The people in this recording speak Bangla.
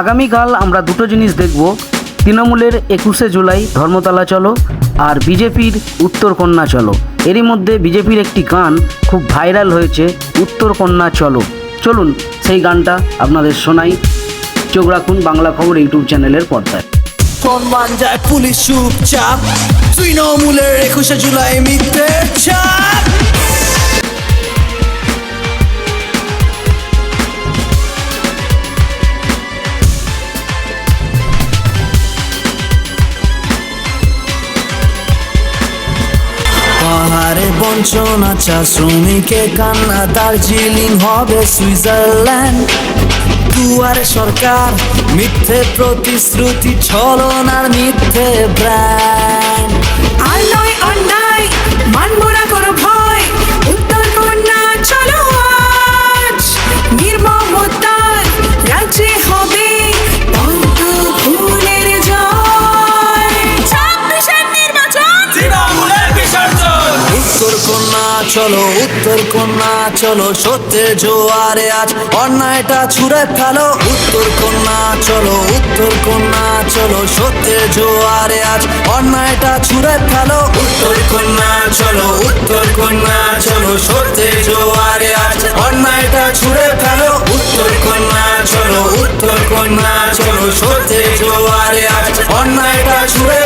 আগামীকাল আমরা দুটো জিনিস দেখব। তৃণমূলের একুশে জুলাই ধর্মতলা চলো আর বিজেপির উত্তর কন্যা চলো। এরই মধ্যে বিজেপির একটি গান খুব ভাইরাল হয়েছে, উত্তর কন্যা চলো। চলুন সেই গানটা আপনাদের শোনাই। চোখ রাখুন বাংলা খবর ইউটিউব চ্যানেলের পর্দায়। সম্মান যায় পুলিশ চুপচাপ? তৃণমূলের একুশে জুলাই মিথ্যে পাহাড়ে বঞ্চনা চা শ্রমিকে কান্না, দার্জিলিং হবে সুইজারল্যান্ড। দুয়ারে সরকার, মিথ্যে প্রতিশ্রুতি, ছলনার মিথ্যে ব্র্যান্ড। উত্তর কন্যা চলো উত্তর কন্যা চলো সত্যের জোয়ারে আজ অন্যায়টা ছুঁড়ে ফেলো। উত্তর কন্যা চলো উত্তর কন্যা চলো সত্যের জোয়ারে আজ অন্যায়টা ছুঁড়ে ফেলো। উত্তর কন্যা চলো উত্তর কন্যা চলো সত্যের জোয়ারে আজ অন্যায়টা ছুড়ে ফেলো। উত্তর কন্যা চলো উত্তর কন্যা চলো সত্যের জোয়ারে আজ অন্যায়টা ছুঁড়ে